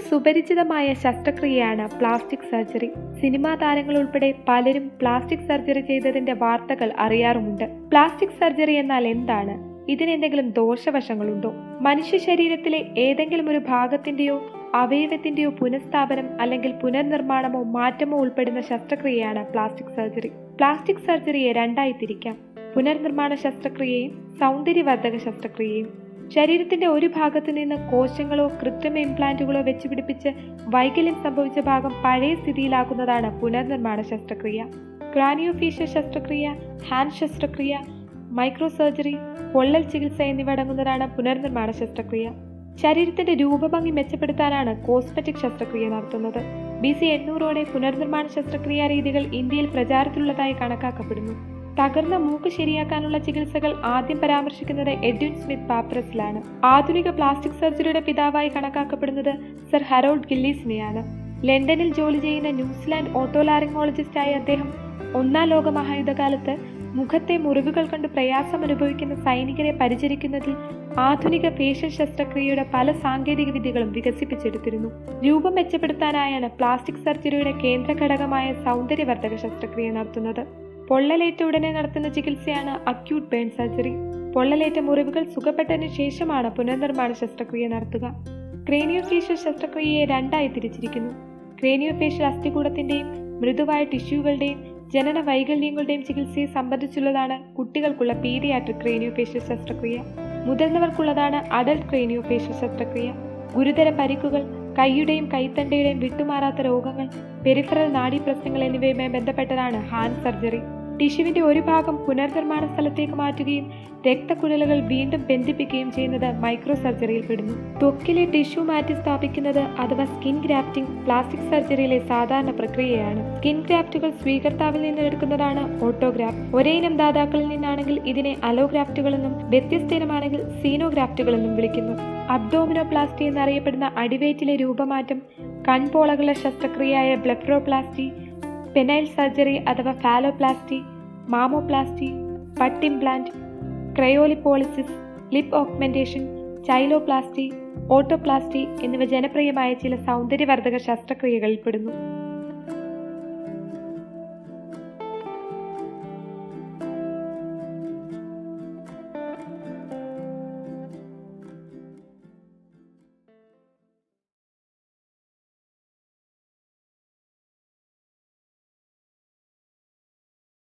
സുപരിചിതമായ ശസ്ത്രക്രിയയാണ് plastic surgery. Cinema താരങ്ങൾ ഉൾപ്പെടെ പലരും പ്ലാസ്റ്റിക് സർജറി ചെയ്തതിന്റെ വാർത്തകൾ അറിയാറുമുണ്ട്. പ്ലാസ്റ്റിക് സർജറി എന്നാൽ എന്താണ്? ഇതിനെന്തെങ്കിലും ദോഷവശങ്ങളുണ്ടോ? മനുഷ്യ ശരീരത്തിലെ ഏതെങ്കിലും ഒരു ഭാഗത്തിന്റെയോ അവയവത്തിന്റെയോ പുനഃസ്ഥാപനം അല്ലെങ്കിൽ പുനർനിർമ്മാണമോ മാറ്റമോ ഉൾപ്പെടുന്ന ശസ്ത്രക്രിയയാണ് പ്ലാസ്റ്റിക് സർജറി. പ്ലാസ്റ്റിക് സർജറിയെ രണ്ടായി തിരിക്കാം. പുനർനിർമ്മാണ ശസ്ത്രക്രിയയും സൗന്ദര്യവർദ്ധക ശസ്ത്രക്രിയയും. ശരീരത്തിന്റെ ഒരു ഭാഗത്തു നിന്ന് കോശങ്ങളോ കൃത്രിമ ഇംപ്ലാന്റുകളോ വെച്ച് പിടിപ്പിച്ച് വൈകല്യം സംഭവിച്ച ഭാഗം പഴയ സ്ഥിതിയിലാക്കുന്നതാണ് പുനർനിർമ്മാണ ശസ്ത്രക്രിയ. ക്രാനിയോഫീഷ്യ ശസ്ത്രക്രിയ ഹാൻഡ് ശസ്ത്രക്രിയ മൈക്രോ സർജറി പൊള്ളൽ ചികിത്സ എന്നിവ അടങ്ങുന്നതാണ് പുനർനിർമ്മാണ ശസ്ത്രക്രിയ. ശരീരത്തിന്റെ രൂപഭംഗി മെച്ചപ്പെടുത്താനാണ് കോസ്മെറ്റിക് ശസ്ത്രക്രിയ നടത്തുന്നത്. ബി സി എണ്ണൂറോടെ പുനർനിർമ്മാണ ശസ്ത്രക്രിയാ രീതികൾ ഇന്ത്യയിൽ പ്രചാരത്തിലുള്ളതായി കണക്കാക്കപ്പെടുന്നു. തകർന്ന മൂക്ക് ശരിയാക്കാനുള്ള ചികിത്സകൾ ആദ്യം പരാമർശിക്കുന്നത് എഡ്വിൻ സ്മിത്ത് പാപ്രസിലാണ്. ആധുനിക പ്ലാസ്റ്റിക് സർജറിയുടെ പിതാവായി കണക്കാക്കപ്പെടുന്നത് സർ ഹറോൾഡ് ഗില്ലീസിനെയാണ്. ലണ്ടനിൽ ജോലി ചെയ്യുന്ന ന്യൂസിലാൻഡ് ഓട്ടോലാറിങ്ങോളജിസ്റ്റായ അദ്ദേഹം ഒന്നാം ലോക മഹായുദ്ധകാലത്ത് മുഖത്തെ മുറിവുകൾ കൊണ്ട് പ്രയാസം അനുഭവിക്കുന്ന സൈനികരെ പരിചരിക്കുന്നതിൽ ആധുനിക ഫേഷ്യൽ ശസ്ത്രക്രിയയുടെ പല സാങ്കേതിക വിദ്യകളും വികസിപ്പിച്ചെടുത്തിരുന്നു. രൂപം മെച്ചപ്പെടുത്താനായാണ് പ്ലാസ്റ്റിക് സർജറിയുടെ കേന്ദ്ര ഘടകമായ സൗന്ദര്യവർദ്ധക ശസ്ത്രക്രിയ നടത്തുന്നത്. പൊള്ളലേറ്റ ഉടനെ നടത്തുന്ന ചികിത്സയാണ് അക്യൂട്ട് ബേൺ സർജറി പൊള്ളലേറ്റ മുറിവുകൾ സുഖപ്പെട്ടതിനു ശേഷമാണ് പുനർനിർമ്മാണ ശസ്ത്രക്രിയ നടത്തുക. ക്രേനിയോഫേഷ്യൽ ശസ്ത്രക്രിയയെ രണ്ടായി തിരിച്ചിരിക്കുന്നു. ക്രേനിയോ ഫേഷ്യൽ അസ്ഥികൂടത്തിന്റെയും മൃദുവായ ടിഷ്യൂകളുടെയും ജനന വൈകല്യങ്ങളുടെയും ചികിത്സയെ സംബന്ധിച്ചുള്ളതാണ് കുട്ടികൾക്കുള്ള പീഡിയാട്രിക് ക്രേനിയോഫേഷ്യൽ ശസ്ത്രക്രിയ. മുതിർന്നവർക്കുള്ളതാണ് അഡൽട്ട് ക്രേനിയോഫേഷ്യൽ ശസ്ത്രക്രിയ. ഗുരുതര പരിക്കുകൾ കൈയുടെയും കൈത്തണ്ടയുടെയും വിട്ടുമാറാത്ത രോഗങ്ങൾ പെരിഫറൽ നാഡീപ്രശ്നങ്ങൾ എന്നിവയുമായി ബന്ധപ്പെട്ടതാണ് ഹാൻഡ് സർജറി ടിഷ്യുവിന്റെ ഒരു ഭാഗം പുനർനിർമ്മാണ സ്ഥലത്തേക്ക് മാറ്റുകയും രക്തക്കുഴലുകൾ വീണ്ടും ബന്ധിപ്പിക്കുകയും ചെയ്യുന്നത് മൈക്രോ സർജറിയിൽ പെടുന്നു. ത്വക്കിലെ ടിഷ്യൂ മാറ്റി സ്ഥാപിക്കുന്നത് അഥവാ സ്കിൻ ഗ്രാഫ്റ്റിംഗ് പ്ലാസ്റ്റിക് സർജറിയിലെ സാധാരണ പ്രക്രിയയാണ്. സ്കിൻ ഗ്രാഫ്റ്റുകൾ സ്വീകർത്താവിൽ നിന്ന് എടുക്കുന്നതാണ് ഓട്ടോഗ്രാഫ്. ഒരേ ഇനം ദാതാക്കളിൽ നിന്നാണെങ്കിൽ ഇതിനെ അലോഗ്രാഫ്റ്റുകൾ എന്നും വ്യത്യസ്ത ഇനമാണെങ്കിൽ സീനോഗ്രാഫ്റ്റുകൾ എന്നും വിളിക്കുന്നു. അബ്ഡോമിനോപ്ലാസ്റ്റി എന്നറിയപ്പെടുന്ന അടിവേറ്റിലെ രൂപമാറ്റം കൺപോളകളുടെ ശസ്ത്രക്രിയയായ ബ്ലെഫ്രോപ്ലാസ്റ്റി പെനൈൽ സർജറി അഥവാ phalloplasty mammoplasty butt implant cryolipolysis lip augmentation cheiloplasty otoplasty എന്നിവ ജനപ്രിയമായ ചില സൗന്ദര്യവർദ്ധക ശസ്ത്രക്രിയകളിൽ പെടുന്നു